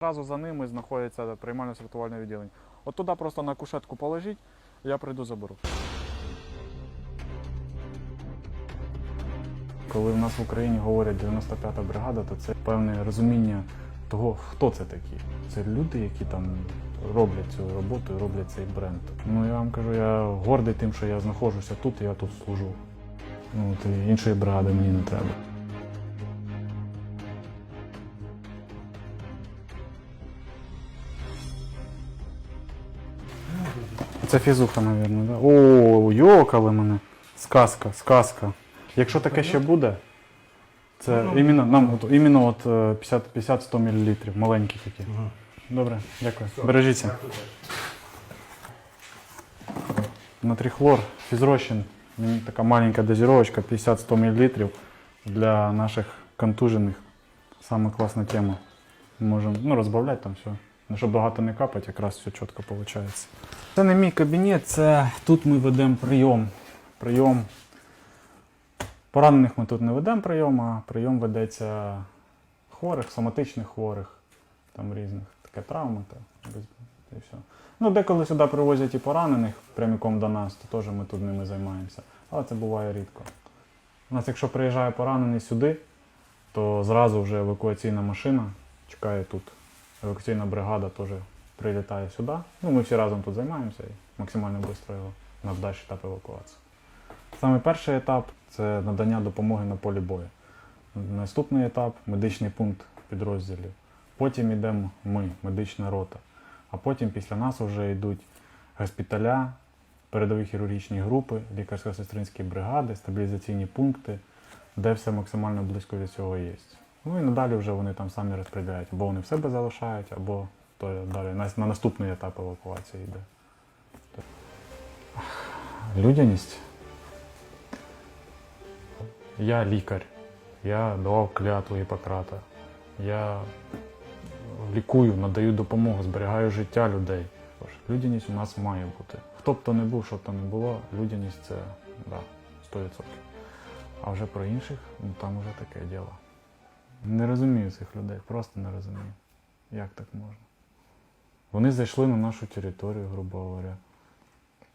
Зразу за ними знаходиться приймальне сортувальне відділення. От туди просто на кушетку положіть, я прийду заберу. Коли в нас в Україні говорять 95-та бригада, то це певне розуміння того, хто це такі. Це люди, які там роблять цю роботу і роблять цей бренд. Ну я вам кажу, я гордий тим, що я знаходжуся тут, і я тут служу. Ну, іншої бригади мені не треба. Це фізуха, мабуть, да? О, йокали мене. Сказка, сказка. Якщо таке ще буде, це іменно, нам от, іменно от е, 50 50-100 мл, маленькі такі. Добре, дякую. Бережіться. Натрихлор, фізрощин, така маленька дозировочка, 50-100 мл для наших контужених. Саме класна тема. Можемо ну, розбавляти там все. Ну, щоб багато не капати, якраз все чітко виходить. Це не мій кабінет, це тут ми ведемо прийом. Прийом. Поранених ми тут не ведемо прийом, а прийом ведеться хворих, соматичних хворих, там різних. Таке травми та, і все. Ну, деколи сюди привозять і поранених прямиком до нас, то теж ми тут ними займаємося. Але це буває рідко. У нас, якщо приїжджає поранений сюди, то зразу вже евакуаційна машина чекає тут. Евакуаційна бригада теж прилітає сюди. Ну, ми всі разом тут займаємося і максимально швидко його на далі етап евакуації. Саме перший етап це надання допомоги на полі бою. Наступний етап медичний пункт підрозділів. Потім йдемо ми, медична рота. А потім після нас вже йдуть госпіталя, передові хірургічні групи, лікарсько-сестринські бригади, стабілізаційні пункти, де все максимально близько від цього є. Ну і надалі вже вони там самі розподіляють, або вони в себе залишають, або то далі на, на наступний етап евакуації йде. Людяність. Я лікар. Я давав клятву Гіппократа. Я лікую, надаю допомогу, зберігаю життя людей. Тож, Людяність у нас має бути. Хто б то не був, що б то не було, людяність це да, 100%. А вже про інших, ну там вже таке діло. Не розумію цих людей, просто не розумію. Як так можна? Вони зайшли на нашу територію, грубо говоря.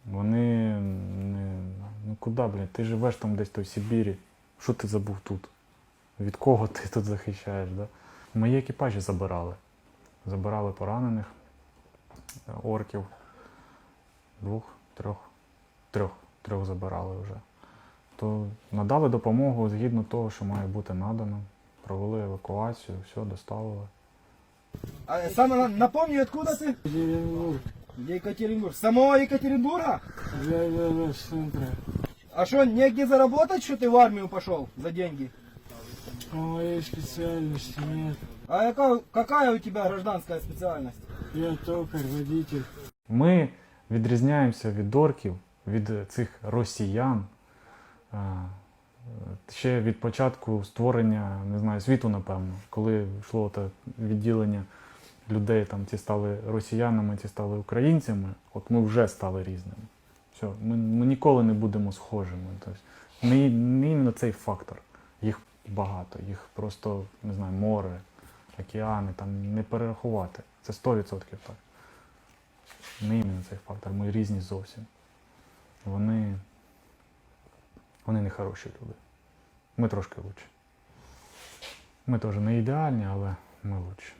Вони не. Ну куди, блядь, ти живеш там десь той в Сибірі. Що ти забув тут? Від кого ти тут захищаєш? Да? Мої екіпажі забирали. Забирали поранених орків. Двох, трьох, трьох, трьох забирали вже. То надали допомогу згідно того, що має бути надано. Провели евакуацію, все, доставили. А сам на- напомни, откуда ты? Екатеринбург. Где Екатеринбург? С Самого Екатеринбурга? Да, да, да, с центра. А что, негде заработать, что ты в армию пошел за деньги? По моей специальности нет. А яка- какая у тебя гражданская специальность? Я токарь, водитель. Ми відрізняємося від орків, від цих росіян. а, е, Ще від початку створення, не знаю, світу, напевно, коли йшло те відділення людей, там ці стали росіянами, ці стали українцями, от ми вже стали різними. Все, ми, ми ніколи не будемо схожими. Тобто, не, не іменно цей фактор. Їх багато, їх просто, не знаю, море, океани, там не перерахувати. Це 100% так. Не іменно цей фактор, ми різні зовсім. Вони, вони не хороші люди. Ми трошки лучше. Ми теж не ідеальні, але ми лучші.